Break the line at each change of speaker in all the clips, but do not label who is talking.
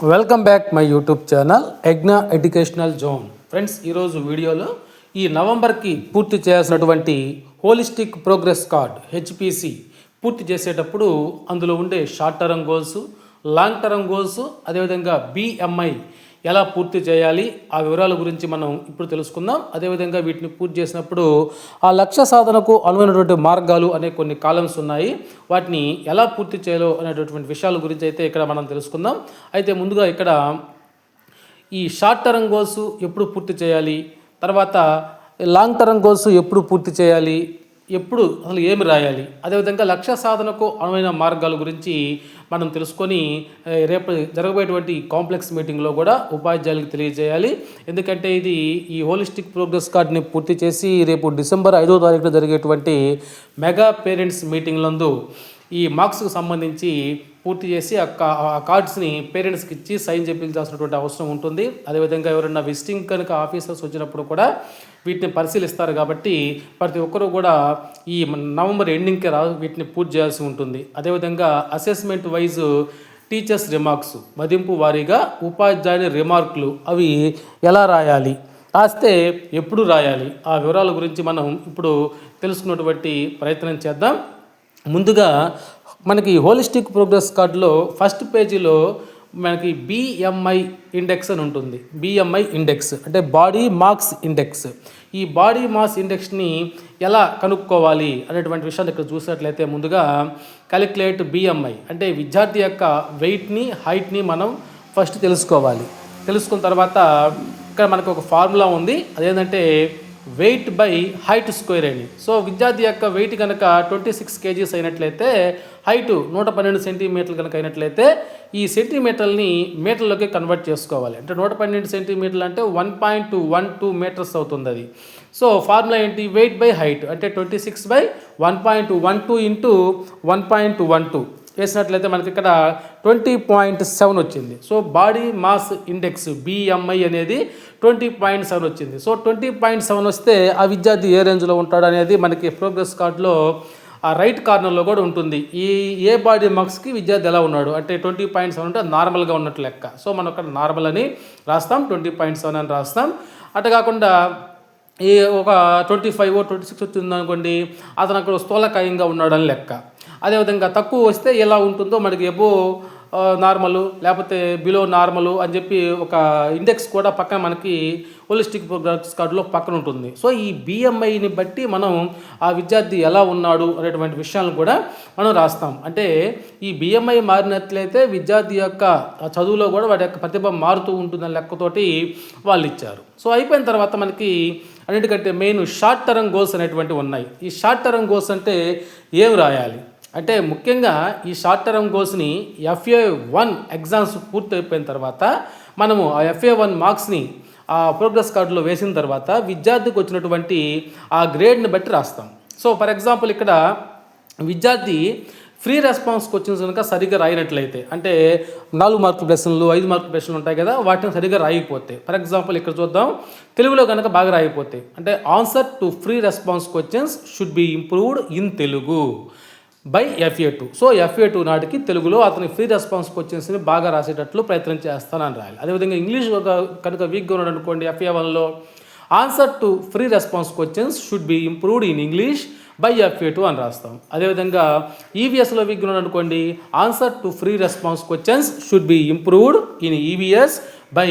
Welcome back my YouTube channel ఎగ్నా educational zone friends ఈరోజు వీడియోలో ఈ నవంబర్కి పూర్తి చేయాల్సినటువంటి హోలిస్టిక్ ప్రోగ్రెస్ కార్డ్ హెచ్పిసి పూర్తి చేసేటప్పుడు అందులో ఉండే short term goals long term goals అదేవిధంగా బిఎంఐ ఎలా పూర్తి చేయాలి? ఆ వివరాల గురించి మనం ఇప్పుడు తెలుసుకుందాం. అదేవిధంగా వీటిని పూర్తి చేసినప్పుడు ఆ లక్ష్య సాధనకు అనువైనటువంటి మార్గాలు అనే కొన్ని కాలమ్స్ ఉన్నాయి. వాటిని ఎలా పూర్తి చేయాలో అనేటటువంటి విషయాల గురించి అయితే ఇక్కడ మనం తెలుసుకుందాం. అయితే ముందుగా ఇక్కడ ఈ షార్ట్ టర్మ్ గోల్స్ ఎప్పుడు పూర్తి చేయాలి? తర్వాత లాంగ్ టర్మ్ గోల్స్ ఎప్పుడు పూర్తి చేయాలి? ఎప్పుడు అసలు ఏమి రాయాలి? అదేవిధంగా లక్ష్య సాధనకు అనువైన మార్గాల గురించి మనం తెలుసుకొని రేపు జరగబోయేటువంటి కాంప్లెక్స్ మీటింగ్లో కూడా ఉపాధ్యాయులకు తెలియజేయాలి. ఎందుకంటే ఇది ఈ హోలిస్టిక్ ప్రోగ్రెస్ కార్డ్ని పూర్తి చేసి రేపు డిసెంబర్ ఐదో తారీఖున జరిగేటువంటి మెగా పేరెంట్స్ మీటింగ్ నందు ఈ మార్క్స్కి సంబంధించి పూర్తి చేసి ఆ కా ఆ కార్డ్స్ని పేరెంట్స్కి ఇచ్చి సైన్ చేయించాల్సినటువంటి అవసరం ఉంటుంది. అదేవిధంగా ఎవరైనా విజిటింగ్ కనుక ఆఫీసర్స్ వచ్చినప్పుడు కూడా వీటిని పరిశీలిస్తారు కాబట్టి ప్రతి ఒక్కరూ కూడా ఈ నవంబర్ ఎండింగ్కి రా వీటిని పూర్తి చేయాల్సి ఉంటుంది. అదేవిధంగా అసెస్మెంట్ వైజ్ టీచర్స్ రిమార్క్స్ మదింపు వారీగా ఉపాధ్యాయుని రిమార్కులు అవి ఎలా రాయాలి? రాస్తే ఎప్పుడు రాయాలి? ఆ వివరాల గురించి మనం ఇప్పుడు తెలుసుకున్నటువంటి ప్రయత్నం చేద్దాం. ముందుగా మనకి హోలిస్టిక్ ప్రోగ్రెస్ కార్డులో ఫస్ట్ పేజీలో మనకి బిఎంఐ ఇండెక్స్ అని ఉంటుంది. బిఎంఐ ఇండెక్స్ అంటే బాడీ మార్క్స్ ఇండెక్స్ ఈ బాడీ మాస్ ఇండెక్స్ని ఎలా కనుక్కోవాలి అనేటువంటి విషయాన్ని ఇక్కడ చూసినట్లయితే ముందుగా క్యాలిక్యులేట్ బిఎంఐ అంటే విద్యార్థి యొక్క వెయిట్ని హైట్ని మనం ఫస్ట్ తెలుసుకోవాలి. తెలుసుకున్న తర్వాత ఇక్కడ మనకు ఒక ఫార్ములా ఉంది. అదేంటంటే వెయిట్ బై హైట్ స్క్వేర్ అని. సో విద్యార్థి యొక్క వెయిట్ కనుక ట్వంటీ సిక్స్ కేజీస్ అయినట్లయితే హైట్ నూట పన్నెండు సెంటీమీటర్లు కనుక అయినట్లయితే ఈ సెంటీమీటర్ని మీటర్లోకి కన్వర్ట్ చేసుకోవాలి. అంటే నూట పన్నెండు సెంటీమీటర్లు అంటే one point one two metres అవుతుంది అది సో ఫార్ములా ఏంటి? వెయిట్ బై హైట్ అంటే twenty six by one point one two into one point one two వేసినట్లయితే మనకి ఇక్కడ ట్వంటీ పాయింట్ సెవెన్ వచ్చింది. So body mass index BMI అనేది ట్వంటీ పాయింట్ సెవెన్ వచ్చింది. సో ట్వంటీ పాయింట్ సెవెన్ వస్తే ఆ విద్యార్థి ఏ రేంజ్లో ఉంటాడు అనేది మనకి ప్రోగ్రెస్ కార్డులో ఆ రైట్ కార్నర్లో కూడా ఉంటుంది. ఈ ఏ బాడీ మార్క్స్కి విద్యార్థి ఎలా ఉన్నాడు? అంటే ట్వంటీ పాయింట్ సెవెన్ అంటే నార్మల్గా ఉన్నట్టు లెక్క. సో మనం అక్కడ నార్మల్ అని రాస్తాం. ట్వంటీ పాయింట్ సెవెన్ అని రాస్తాం. అటు కాకుండా ఈ ఒక ట్వంటీ ఫైవ్ ట్వంటీ సిక్స్ వచ్చిందనుకోండి అతను అక్కడ స్థూలకాయంగా ఉన్నాడని లెక్క. అదేవిధంగా తక్కువ వస్తే ఎలా ఉంటుందో మనకి ఎబో నార్మల్ లేకపోతే బిలో నార్మల్ అని చెప్పి ఒక ఇండెక్స్ కూడా పక్కన మనకి హోలిస్టిక్ ప్రోగ్రెస్ కార్డులో పక్కన ఉంటుంది. సో ఈ బిఎంఐని బట్టి మనం ఆ విద్యార్థి ఎలా ఉన్నాడు అనేటువంటి విషయాలను కూడా మనం రాస్తాం. అంటే ఈ బిఎంఐ మారినట్లయితే విద్యార్థి యొక్క చదువులో కూడా వాడి యొక్క ప్రతిభ మారుతూ ఉంటుందనే లెక్కతోటి వాళ్ళు ఇచ్చారు. సో అయిపోయిన తర్వాత మనకి అన్నిటికంటే మెయిన్ షార్ట్ టర్మ్ గోల్స్ అనేటువంటివి ఉన్నాయి. ఈ షార్ట్ టర్మ్ గోల్స్ అంటే ఏం రాయాలి? అంటే ముఖ్యంగా ఈ షార్ట్ టర్మ్ గోల్స్ని ఎఫ్ఏ వన్ ఎగ్జామ్స్ పూర్తయిపోయిన తర్వాత మనము ఆ ఎఫ్ఏ వన్ మార్క్స్ని ఆ ప్రోగ్రెస్ కార్డులో వేసిన తర్వాత విద్యార్థికి వచ్చినటువంటి ఆ గ్రేడ్ని బట్టి రాస్తాం. సో ఫర్ ఎగ్జాంపుల్ ఇక్కడ విద్యార్థి ఫ్రీ రెస్పాన్స్ క్వశ్చన్స్ కనుక సరిగ్గా రాయినట్లయితే అంటే నాలుగు మార్కుల ప్రశ్నలు ఐదు మార్కుల ప్రశ్నలు ఉంటాయి కదా వాటిని సరిగ్గా రాయకపోతే ఫర్ ఎగ్జాంపుల్ ఇక్కడ చూద్దాం తెలుగులో కనుక బాగా రాయకపోతే అంటే answer to free response questions should be improved in Telugu by FA two so FA two నాటికి తెలుగులో అతని ఫ్రీ రెస్పాన్స్ క్వశ్చన్స్ని బాగా రాసేటట్లు ప్రయత్నం చేస్తానని రాయాలి. అదేవిధంగా ఇంగ్లీష్ ఒక కనుక వీక్గా ఉన్నాడు అనుకోండి ఎఫ్ఏ వన్లో answer to free response questions should be improved in English by FA two అని రాస్తాం. అదేవిధంగా ఈవీఎస్లో వీక్గా ఉన్నాడు అనుకోండి answer to free response questions should be improved in EVS by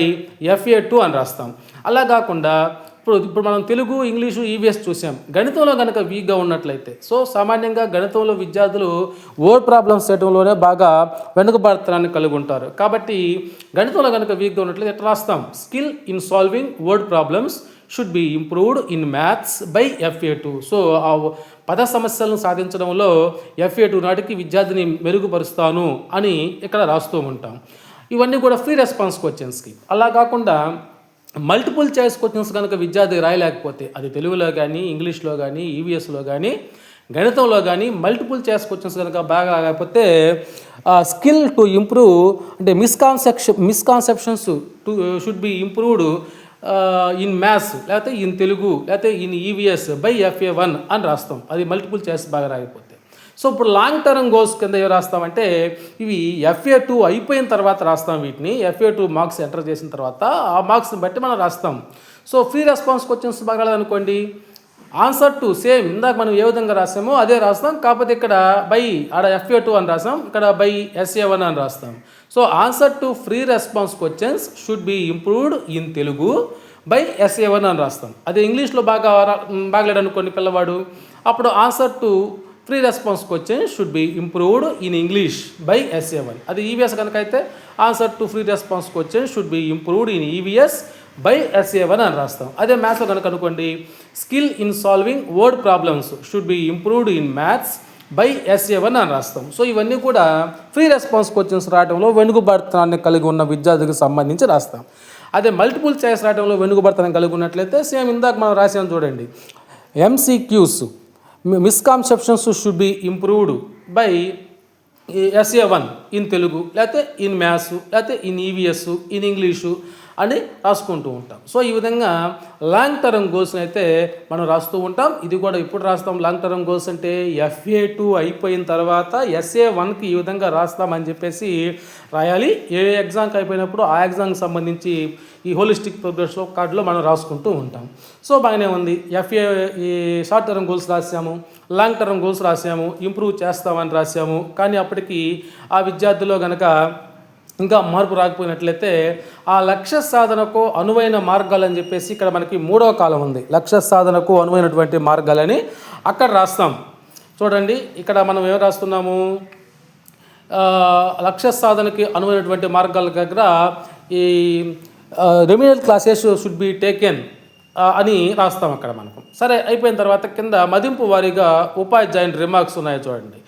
FA two అని రాస్తాం. అలా కాకుండా ఇప్పుడు ఇప్పుడు మనం తెలుగు ఇంగ్లీషు ఈవీఎస్ చూసాం. గణితంలో కనుక వీక్గా ఉన్నట్లయితే సో సామాన్యంగా గణితంలో విద్యార్థులు వర్డ్ ప్రాబ్లమ్స్ చేయడంలోనే బాగా వెనుకబడతాన్ని కలిగి ఉంటారు. కాబట్టి గణితంలో కనుక వీక్గా ఉన్నట్లయితే ఎట్లా రాస్తాం? Skill in solving word problems should be improved in maths by FA two so ఆ పద సమస్యలను సాధించడంలో ఎఫ్ఏ టూ నాటికి విద్యార్థిని మెరుగుపరుస్తాను అని ఇక్కడ రాస్తూ ఉంటాం. ఇవన్నీ కూడా ఫ్రీ రెస్పాన్స్ క్వశ్చన్స్కి అలా కాకుండా మల్టిపుల్ చాయిస్ క్వశ్చన్స్ కనుక విద్యార్థి రాయలేకపోతే అది తెలుగులో కానీ ఇంగ్లీష్లో కానీ ఈవీఎస్లో కానీ గణితంలో కానీ మల్టిపుల్ చాయిస్ క్వశ్చన్స్ కనుక బాగా రాకపోతే స్కిల్ టు ఇంప్రూవ్ అంటే misconception misconceptions to should be improved in maths లేకపోతే ఇన్ తెలుగు లేకపోతే in EVS by FA one అని రాస్తాం. అది మల్టిపుల్ చాయిస్ బాగా రాకపోతే సో ఇప్పుడు లాంగ్ టర్మ్ గోల్స్ కింద ఏం రాస్తామంటే ఇవి ఎఫ్ఏ టూ అయిపోయిన తర్వాత రాస్తాం వీటిని. ఎఫ్ఏ టూ మార్క్స్ ఎంటర్ చేసిన తర్వాత ఆ మార్క్స్ని బట్టి మనం రాస్తాం. సో ఫ్రీ రెస్పాన్స్ క్వశ్చన్స్ బాగా అనుకోండి ఆన్సర్ టు సేమ్. ఇందాక మనం ఏ విధంగా రాసామో అదే రాస్తాం. కాకపోతే ఇక్కడ బై ఆడ ఎఫ్ఏ టూ అని రాస్తాం ఇక్కడ బై ఎస్ఏ వన్ అని రాస్తాం. So answer to free response questions should be improved in Telugu by SA one అని రాస్తాం. అదే ఇంగ్లీష్లో బాగా బాగలేడు అనుకోండి పిల్లవాడు. అప్పుడు answer to free response question should be improved in English by SA one అది ఈవీఎస్ కనుక అయితే answer to free response question should be improved in EVS by SA one అని రాస్తాం. అదే మ్యాథ్స్లో కనుక అనుకోండి skill in solving word problems should be improved in maths by S A one అని రాస్తాం. సో ఇవన్నీ కూడా ఫ్రీ రెస్పాన్స్ క్వశ్చన్స్ రాయడంలో వెనుకబడతాన్ని కలిగి ఉన్న విద్యార్థికి సంబంధించి రాస్తాం. అదే మల్టిపుల్ చాయిస్ రాయడంలో వెనుకబడతాన్ని కలిగి ఉన్నట్లయితే సేమ్ ఇందాక మనం రాసాం చూడండి MCQs misconceptions should be improved by SA one in Telugu లేకపోతే ఇన్ మ్యాథ్స్ లేకపోతే ఇన్ ఈవీఎస్ ఇన్ ఇంగ్లీషు అని రాసుకుంటూ ఉంటాం. సో ఈ విధంగా లాంగ్ టర్మ్ గోల్స్ని అయితే మనం రాస్తూ ఉంటాం. ఇది కూడా ఇప్పుడు రాస్తాం. లాంగ్ టర్మ్ గోల్స్ అంటే ఎఫ్ఏ టూ అయిపోయిన తర్వాత ఎస్ఏ వన్కి ఈ విధంగా రాస్తామని చెప్పేసి రాయాలి. ఏ ఎగ్జామ్కి అయిపోయినప్పుడు ఆ ఎగ్జామ్కి సంబంధించి ఈ హోలిస్టిక్ ప్రోగ్రెస్ కార్డులో మనం రాసుకుంటూ ఉంటాం. సో బాగానే ఉంది. ఎఫ్ఏ ఈ షార్ట్ టర్మ్ గోల్స్ రాసాము లాంగ్ టర్మ్ గోల్స్ రాసాము ఇంప్రూవ్ చేస్తామని రాసాము. కానీ అప్పటికి ఆ విద్యార్థిలో కనుక ఇంకా మార్పు రాకపోయినట్లయితే ఆ లక్ష్య సాధనకు అనువైన మార్గాలని చెప్పేసి ఇక్కడ మనకి మూడవ కాలం ఉంది. లక్ష్య సాధనకు అనువైనటువంటి మార్గాలని అక్కడ రాస్తాం. చూడండి ఇక్కడ మనం ఏం రాస్తున్నాము? లక్ష్య సాధనకి అనువైనటువంటి మార్గాల దగ్గర ఈ remedial classes should be taken అని రాస్తాం అక్కడ మనకు. సరే అయిపోయిన తర్వాత కింద మదింపు వారీగా ఉపాధ్యాయుని రిమార్క్స్ ఉన్నాయి చూడండి.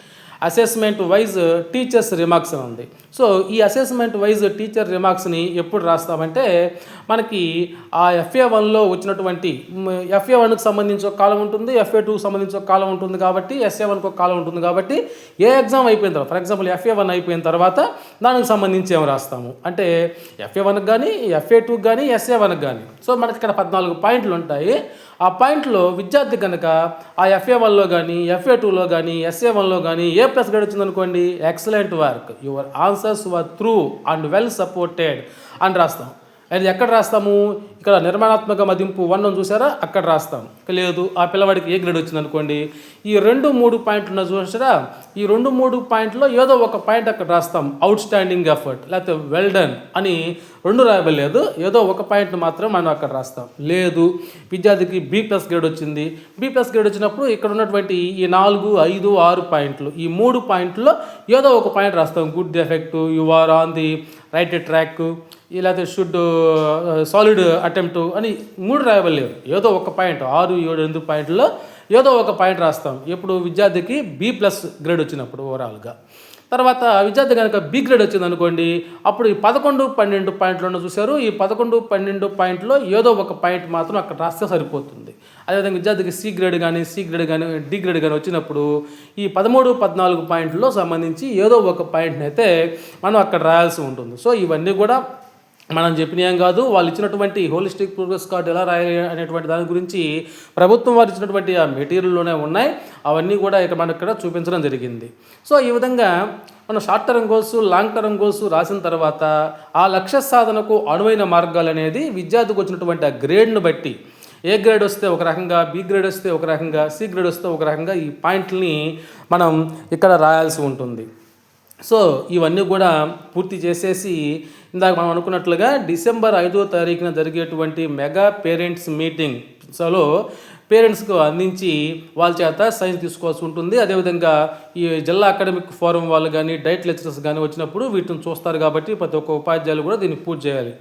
అసెస్మెంట్ వైజ్ టీచర్స్ రిమార్క్స్ అని ఉంది. సో ఈ అసెస్మెంట్ వైజ్ టీచర్ రిమార్క్స్ని ఎప్పుడు రాస్తామంటే మనకి ఆ ఎఫ్ఏ వన్లో వచ్చినటువంటి ఎఫ్ఏ వన్కి సంబంధించి ఒక కాలం ఉంటుంది ఎఫ్ఏ టూకి సంబంధించి ఒక కాలం ఉంటుంది కాబట్టి ఎస్ఏ వన్కి ఒక కాలం ఉంటుంది కాబట్టి ఏ ఎగ్జామ్ అయిపోయిన తర్వాత ఫర్ ఎగ్జాంపుల్ ఎఫ్ఏ వన్ అయిపోయిన తర్వాత దానికి సంబంధించి ఏం రాస్తాము? అంటే ఎఫ్ఏ వన్కి కానీ ఎఫ్ఏ టూకి కానీ ఎస్ఏ వన్కి కానీ సో మనకి ఇక్కడ పద్నాలుగు పాయింట్లు ఉంటాయి. ఆ పాయింట్లో విద్యార్థి కనుక ఆ ఎఫ్ఏ వన్లో కానీ ఎఫ్ఏ టూలో కానీ ఎస్ఏ వన్లో కానీ ఏ ప్లస్ గ్రేడ్ వచ్చిందనుకోండి excellent work your answers were through and well supported అని రాస్తాం. అది ఎక్కడ రాస్తాము? ఇక్కడ నిర్మాణాత్మక మదింపు వన్ అని చూసారా? అక్కడ రాస్తాం. లేదు ఆ పిల్లవాడికి ఏ గ్రేడ్ వచ్చింది అనుకోండి ఈ రెండు మూడు పాయింట్లు ఉన్న చూసారా? ఈ రెండు మూడు పాయింట్లో ఏదో ఒక పాయింట్ అక్కడ రాస్తాం. అవుట్ స్టాండింగ్ ఎఫర్ట్ లేకపోతే వెల్ డన్ అని రెండు రాయబలేదు ఏదో ఒక పాయింట్ మాత్రం మనం అక్కడ రాస్తాం. లేదు విద్యార్థికి బి ప్లస్ గ్రేడ్ వచ్చింది. బి ప్లస్ గ్రేడ్ వచ్చినప్పుడు ఇక్కడ ఉన్నటువంటి ఈ నాలుగు ఐదు ఆరు పాయింట్లు ఈ మూడు పాయింట్లో ఏదో ఒక పాయింట్ రాస్తాం. Good effect you are on the right track లేకపోతే షుడ్ సాలిడ్ అటెంప్ట్ అని మూడు రాయబడలేదు. ఏదో ఒక పాయింట్ ఆరు ఏడు ఎనిమిది పాయింట్లో ఏదో ఒక పాయింట్ రాస్తాం. ఇప్పుడు విద్యార్థికి బి ప్లస్ గ్రేడ్ వచ్చినప్పుడు ఓవరాల్గా తర్వాత విద్యార్థి కనుక బి గ్రేడ్ వచ్చింది అనుకోండి అప్పుడు ఈ పదకొండు పన్నెండు పాయింట్లను చూశారు. ఈ పదకొండు పన్నెండు పాయింట్లో ఏదో ఒక పాయింట్ మాత్రం అక్కడ రాస్తే సరిపోతుంది. అదేవిధంగా విద్యార్థికి సి గ్రేడ్ కానీ సి గ్రేడ్ కానీ డి గ్రేడ్ కానీ వచ్చినప్పుడు ఈ పదమూడు పద్నాలుగు పాయింట్లో సంబంధించి ఏదో ఒక పాయింట్ని అయితే మనం అక్కడ రాయాల్సి ఉంటుంది. సో ఇవన్నీ కూడా మనం చెప్పినాం కాదు వాళ్ళు ఇచ్చినటువంటి హోలిస్టిక్ ప్రోగ్రెస్ కార్డు ఎలా రాయాలి అనేటువంటి దాని గురించి ప్రభుత్వం వారు ఇచ్చినటువంటి ఆ మెటీరియల్లోనే ఉన్నాయి. అవన్నీ కూడా ఇక్కడ మనకి ఇక్కడ చూపించడం జరిగింది. సో ఈ విధంగా మనం short term goals long term goals రాసిన తర్వాత ఆ లక్ష్య సాధనకు అనువైన మార్గాలు అనేది విద్యార్థికి వచ్చినటువంటి ఆ గ్రేడ్ను బట్టి ఏ గ్రేడ్ వస్తే ఒక రకంగా బి గ్రేడ్ వస్తే ఒక రకంగా సి గ్రేడ్ వస్తే ఒక రకంగా ఈ పాయింట్లని మనం ఇక్కడ రాయాల్సి ఉంటుంది. సో ఇవన్నీ కూడా పూర్తి చేసేసి ఇందాక మనం అనుకున్నట్లుగా డిసెంబర్ ఐదో తారీఖున జరిగేటువంటి మెగా పేరెంట్స్ మీటింగ్. సలో పేరెంట్స్కు అందించి వాళ్ళ చేత సైన్స్ తీసుకోవాల్సి ఉంటుంది. అదేవిధంగా ఈ జిల్లా అకాడమిక్ ఫోరం వాళ్ళు కానీ డైట్ లెక్చరర్స్ కానీ వచ్చినప్పుడు వీటిని చూస్తారు కాబట్టి ప్రతి ఒక్క ఉపాధ్యాయులు కూడా దీన్ని పూర్తి చేయాలి.